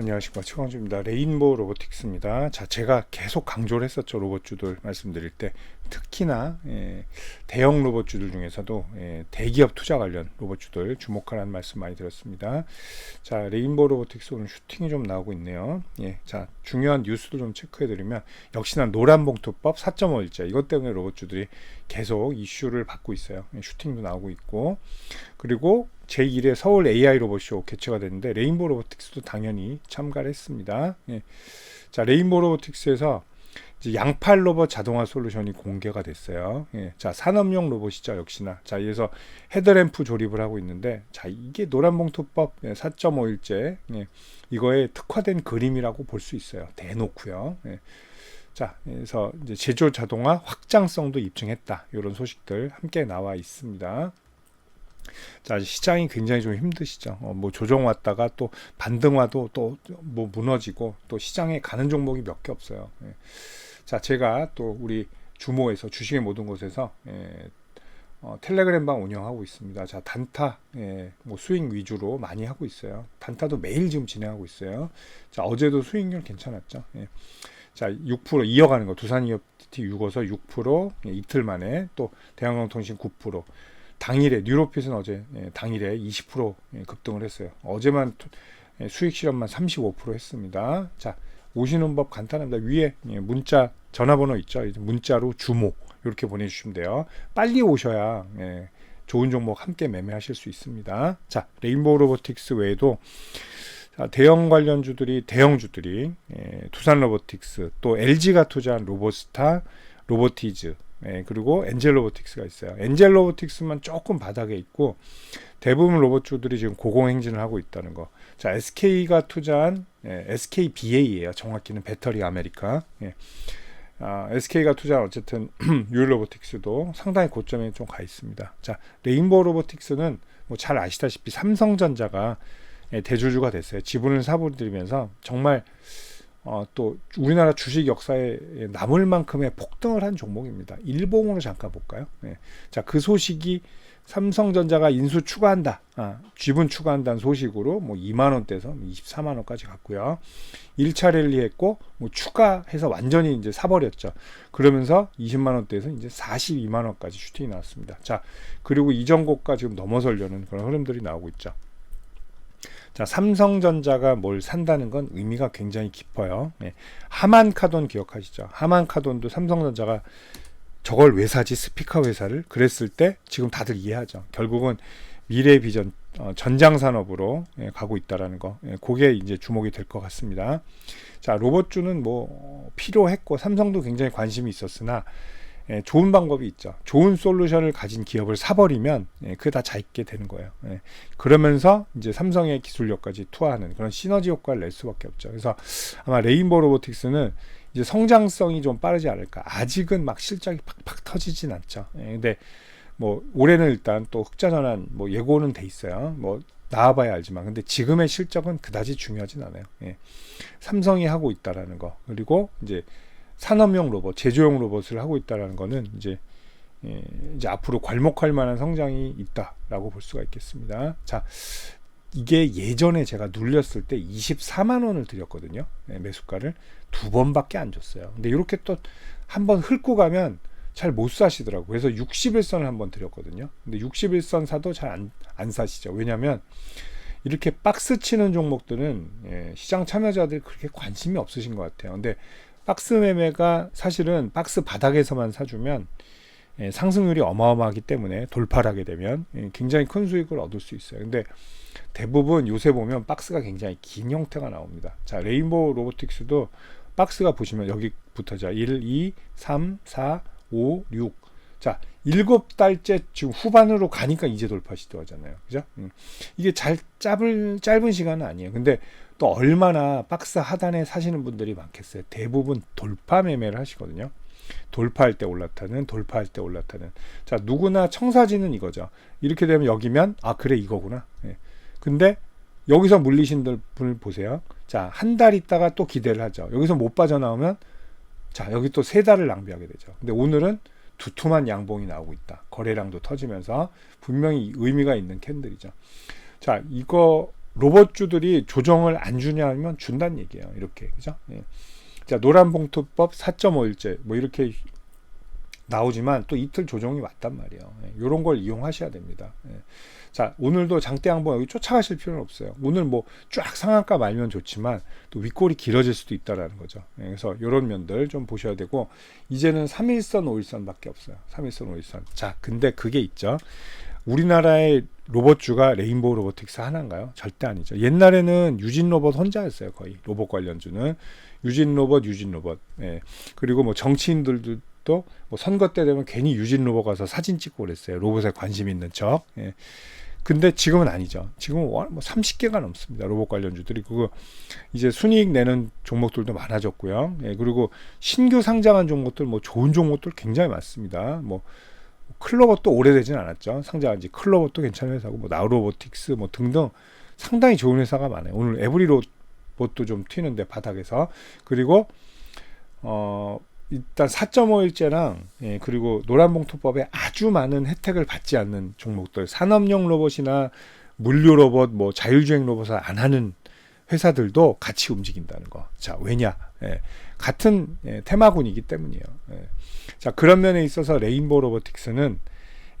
안녕하십니까 최광주입니다. 레인보우 로보틱스입니다. 자, 제가 계속 강조를 했었죠 로봇주들 말씀드릴 때 특히나 예, 대형 로봇주들 중에서도 예, 대기업 투자 관련 로봇주들 주목하라는 말씀 많이 드렸습니다. 자, 레인보우 로보틱스 오늘 슈팅이 좀 나오고 있네요. 예, 자 중요한 뉴스도 좀 체크해드리면 역시나 노란봉투법 4.5일자 이것 때문에 로봇주들이 계속 이슈를 받고 있어요. 예, 슈팅도 나오고 있고 그리고 제1회 서울 AI 로봇쇼 개최가 됐는데 레인보우 로보틱스도 당연히 참가를 했습니다. 예. 자, 레인보우 로보틱스에서 양팔 로봇 자동화 솔루션이 공개가 됐어요. 예. 자, 산업용 로봇이죠, 역시나. 자, 여기서 헤드램프 조립을 하고 있는데, 자, 이게 노란봉투법 4.5일제, 예. 이거에 특화된 그림이라고 볼 수 있어요. 대놓고요. 예. 자, 그래서 이제 제조 자동화 확장성도 입증했다. 이런 소식들 함께 나와 있습니다. 자, 시장이 굉장히 좀 힘드시죠. 어, 뭐 조정 왔다가 또 반등 와도 또 뭐 무너지고 또 시장에 가는 종목이 몇 개 없어요. 예. 자, 제가 또 우리 주모에서 주식의 모든 곳에서 예, 어, 텔레그램 방 운영하고 있습니다. 자, 단타, 예, 뭐 수익 위주로 많이 하고 있어요. 단타도 매일 지금 진행하고 있어요. 자, 어제도 수익률 괜찮았죠. 예. 자, 6% 이어가는 거. 두산 이어티 6어서 6% 예, 이틀 만에 또 대한항공통신 9% 당일에 뉴로핏은 어제 예, 당일에 20% 예, 급등을 했어요. 어제만 예, 수익 실험만 35% 했습니다. 자 오시는 법 간단합니다. 위에 문자 전화번호 있죠. 문자로 주모 이렇게 보내주시면 돼요. 빨리 오셔야 좋은 종목 함께 매매하실 수 있습니다. 자 레인보우 로보틱스 외에도 자, 대형 관련주들이 대형주들이 예, 두산 로보틱스 또 LG가 투자한 로보스타 로보티즈 예, 그리고 엔젤 로보틱스가 있어요. 엔젤 로보틱스만 조금 바닥에 있고 대부분 로봇주들이 지금 고공행진을 하고 있다는 거. 자, SK가 투자한 예, SKBA예요. 정확히는 배터리 아메리카. 예. 아, SK가 투자한 어쨌든 유일 로보틱스도 상당히 고점에 좀 가 있습니다. 자, 레인보우 로보틱스는 뭐 잘 아시다시피 삼성전자가 예, 대주주가 됐어요. 지분을 사보들이면서 정말 어, 또 우리나라 주식 역사에 남을 만큼의 폭등을 한 종목입니다. 일봉으로 잠깐 볼까요? 네. 자, 그 소식이 삼성전자가 인수 추가한다. 아, 지분 추가한다는 소식으로 뭐 2만 원대에서 24만 뭐 원까지 갔고요. 1차 랠리 했고 뭐 추가해서 완전히 이제 사버렸죠. 그러면서 20만 원대에서 이제 42만 원까지 슈팅이 나왔습니다. 자, 그리고 이전 고가 지금 넘어서려는 그런 흐름들이 나오고 있죠. 자, 삼성전자가 뭘 산다는 건 의미가 굉장히 깊어요. 네. 하만카돈 기억하시죠? 하만카돈도 삼성전자가 저걸 왜 사지 스피커 회사를 그랬을 때 지금 다들 이해하죠. 결국은 미래 비전 어, 전장 산업으로 예, 가고 있다라는 거. 예, 그게 이제 주목이 될 것 같습니다. 자, 로봇주는 뭐 필요했고 삼성도 굉장히 관심이 있었으나 예, 좋은 방법이 있죠. 좋은 솔루션을 가진 기업을 사버리면 예, 그게 다 자익게 되는 거예요. 예, 그러면서 이제 삼성의 기술력까지 투하하는 그런 시너지 효과를 낼 수밖에 없죠. 그래서 아마 레인보우 로보틱스는 이제 성장성이 좀 빠르지 않을까. 아직은 막 실적이 팍팍 터지진 않죠. 예, 근데 뭐 올해는 일단 또 흑자 전환 뭐 예고는 돼 있어요. 뭐 나와봐야 알지만 근데 지금의 실적은 그다지 중요하진 않아요. 예. 삼성이 하고 있다라는 거 그리고 이제 산업용 로봇, 제조용 로봇을 하고 있다는 거는 이제 예, 이제 앞으로 괄목할 만한 성장이 있다라고 볼 수가 있겠습니다. 자, 이게 예전에 제가 눌렸을 때 24만 원을 드렸거든요. 네, 매수가를 두 번밖에 안 줬어요. 근데 이렇게 또 한 번 훑고 가면 잘 못 사시더라고요. 그래서 61선을 한 번 드렸거든요. 근데 61선 사도 잘 안 안 사시죠. 왜냐하면 이렇게 박스 치는 종목들은 예, 시장 참여자들이 그렇게 관심이 없으신 것 같아요. 근데 박스 매매가 사실은 박스 바닥에서만 사주면 예, 상승률이 어마어마하기 때문에 돌파를 하게 되면 예, 굉장히 큰 수익을 얻을 수 있어요. 근데 대부분 요새 보면 박스가 굉장히 긴 형태가 나옵니다. 자, 레인보우 로보틱스도 박스가 보시면 여기부터 자, 1, 2, 3, 4, 5, 6. 자, 일곱 달째 지금 후반으로 가니까 이제 돌파 시도하잖아요. 그죠? 음. 이게 잘 짧은, 짧은 시간은 아니에요. 근데 또 얼마나 박스 하단에 사시는 분들이 많겠어요. 대부분 돌파 매매를 하시거든요. 돌파할 때 올라타는, 돌파할 때 올라타는. 자, 누구나 청사진은 이거죠. 이렇게 되면 여기면, 아, 그래, 이거구나. 예. 근데 여기서 물리신 분을 보세요. 자, 한 달 있다가 또 기대를 하죠. 여기서 못 빠져나오면, 자, 여기 또 세 달을 낭비하게 되죠. 근데 오늘은 두툼한 양봉이 나오고 있다. 거래량도 터지면서 분명히 의미가 있는 캔들이죠. 자, 이거 로봇주들이 조정을 안 주냐면 준다는 얘기예요. 이렇게 그죠? 예. 자 노란 봉투법 4.5일제 뭐 이렇게 나오지만 또 이틀 조정이 왔단 말이에요. 이런 걸 이용하셔야 됩니다. 예. 자 오늘도 장대 양봉 여기 쫓아가실 필요는 없어요. 오늘 뭐 쫙 상한가 말면 좋지만 또 윗골이 길어질 수도 있다라는 거죠. 예. 그래서 이런 면들 좀 보셔야 되고 이제는 3일선 5일선밖에 없어요. 3일선 5일선. 자 근데 그게 있죠. 우리나라의 로봇주가 레인보우 로보틱스 하나인가요? 절대 아니죠. 옛날에는 유진 로봇 혼자였어요, 거의 로봇 관련주는 유진 로봇, 유진 로봇. 예. 그리고 뭐 정치인들도 뭐 선거 때 되면 괜히 유진 로봇 가서 사진 찍고 그랬어요. 로봇에 관심 있는 척. 예. 근데 지금은 아니죠. 지금은 뭐 30개가 넘습니다. 로봇 관련주들이 그거 이제 순이익 내는 종목들도 많아졌고요. 예. 그리고 신규 상장한 종목들 뭐 좋은 종목들 굉장히 많습니다. 뭐 클로버도 오래되진 않았죠. 상장한 지 클로버도 괜찮은 회사고 뭐 나우로보틱스 뭐 등등 상당히 좋은 회사가 많아요. 오늘 에브리 로 봇도 좀 튀는데 바닥에서 그리고 어 일단 4.5일제랑 예, 그리고 노란봉투법에 아주 많은 혜택을 받지 않는 종목들 산업용 로봇이나 물류 로봇 뭐 자율주행 로봇을 안 하는 회사들도 같이 움직인다는 거. 자 왜냐? 예, 같은 예, 테마군이기 때문이에요. 예. 자 그런 면에 있어서 레인보우 로보틱스는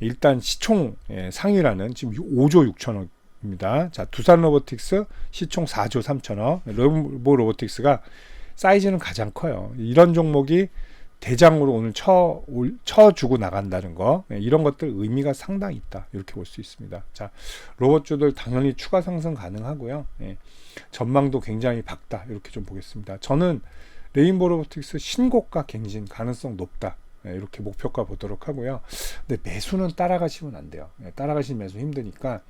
일단 시총 예, 상위라는 지금 5조 6천억 입니다. 자 두산 로보틱스 시총 4조 3천억. 레인보우 로보틱스가 사이즈는 가장 커요. 이런 종목이 대장으로 오늘 쳐, 쳐주고 나간다는 거 예, 이런 것들 의미가 상당히 있다 이렇게 볼 수 있습니다. 자 로봇주들 당연히 추가 상승 가능하고요. 예, 전망도 굉장히 밝다 이렇게 좀 보겠습니다. 저는 레인보 로보틱스 신고가 갱신 가능성 높다. 예, 이렇게 목표가 보도록 하고요. 근데 매수는 따라가시면 안 돼요. 예, 따라가시는 매수 힘드니까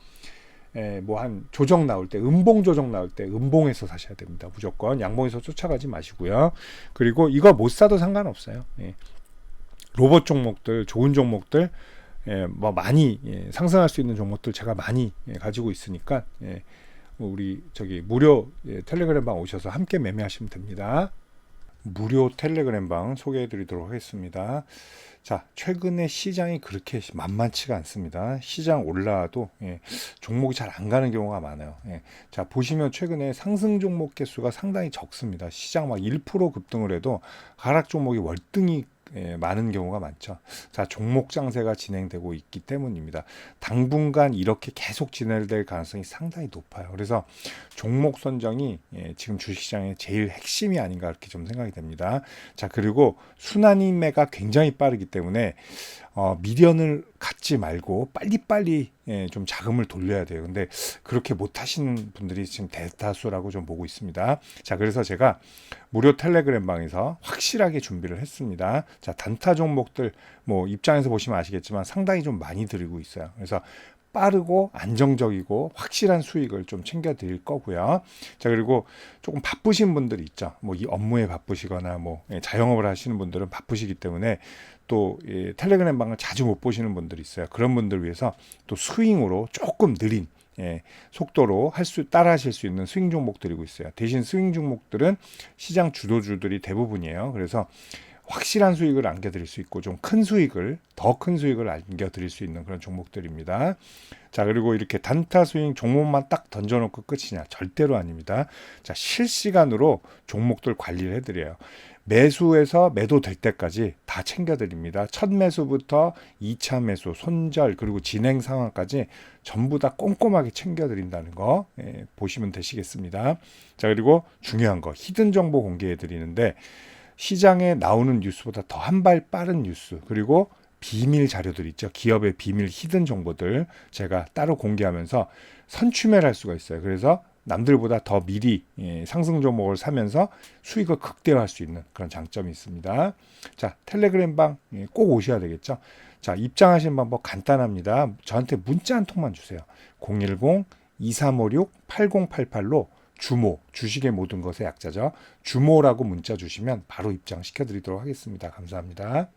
예, 뭐 한 조정 나올 때 음봉 조정 나올 때 음봉에서 사셔야 됩니다. 무조건 양봉에서 쫓아가지 마시고요. 그리고 이거 못 사도 상관없어요. 예. 로봇 종목들 좋은 종목들 예, 뭐 많이 예, 상승할 수 있는 종목들 제가 많이 예, 가지고 있으니까 예, 우리 저기 무료 예, 텔레그램 방 오셔서 함께 매매하시면 됩니다. 무료 텔레그램 방 소개해 드리도록 하겠습니다. 자, 최근에 시장이 그렇게 만만치가 않습니다. 시장 올라와도 예, 종목이 잘 안 가는 경우가 많아요. 예. 자, 보시면 최근에 상승 종목 개수가 상당히 적습니다. 시장 막 1% 급등을 해도 하락 종목이 월등히 예, 많은 경우가 많죠. 자, 종목 장세가 진행되고 있기 때문입니다. 당분간 이렇게 계속 진행될 가능성이 상당히 높아요. 그래서 종목 선정이 예, 지금 주식시장의 제일 핵심이 아닌가 이렇게 좀 생각이 됩니다. 자, 그리고 순환인매가 굉장히 빠르기 때문에 어, 미련을 갖지 말고 빨리빨리 예, 좀 자금을 돌려야 돼요. 근데 그렇게 못 하시는 분들이 지금 대다수라고 좀 보고 있습니다. 자, 그래서 제가 무료 텔레그램 방에서 확실하게 준비를 했습니다. 자, 단타 종목들 뭐 입장에서 보시면 아시겠지만 상당히 좀 많이 드리고 있어요. 그래서 빠르고 안정적이고 확실한 수익을 좀 챙겨 드릴 거고요. 자, 그리고 조금 바쁘신 분들이 있죠. 뭐 이 업무에 바쁘시거나 뭐 예, 자영업을 하시는 분들은 바쁘시기 때문에 또 예, 텔레그램 방을 자주 못 보시는 분들이 있어요. 그런 분들 위해서 또 스윙으로 조금 느린 예, 속도로 할 수 따라 하실 수 있는 스윙 종목 들이고 있어요. 대신 스윙 종목들은 시장 주도주들이 대부분이에요. 그래서 확실한 수익을 안겨드릴 수 있고 좀 큰 수익을 더 큰 수익을 안겨드릴 수 있는 그런 종목들입니다. 자 그리고 이렇게 단타 스윙 종목만 딱 던져놓고 끝이냐 절대로 아닙니다. 자 실시간으로 종목들 관리를 해드려요. 매수에서 매도 될 때까지 다 챙겨드립니다. 첫 매수부터 2차 매수, 손절 그리고 진행 상황까지 전부 다 꼼꼼하게 챙겨드린다는 거 예, 보시면 되시겠습니다. 자 그리고 중요한 거 히든 정보 공개해 드리는데 시장에 나오는 뉴스보다 더 한 발 빠른 뉴스 그리고 비밀 자료들 있죠. 기업의 비밀 히든 정보들 제가 따로 공개하면서 선취매를 할 수가 있어요. 그래서 남들보다 더 미리 예, 상승 종목을 사면서 수익을 극대화할 수 있는 그런 장점이 있습니다. 자, 텔레그램 방꼭 예, 오셔야 되겠죠. 자, 입장하시는 방법 간단합니다. 저한테 문자 한 통만 주세요. 010-2356-8088로 주모, 주식의 모든 것의 약자죠. 주모라고 문자 주시면 바로 입장시켜 드리도록 하겠습니다. 감사합니다.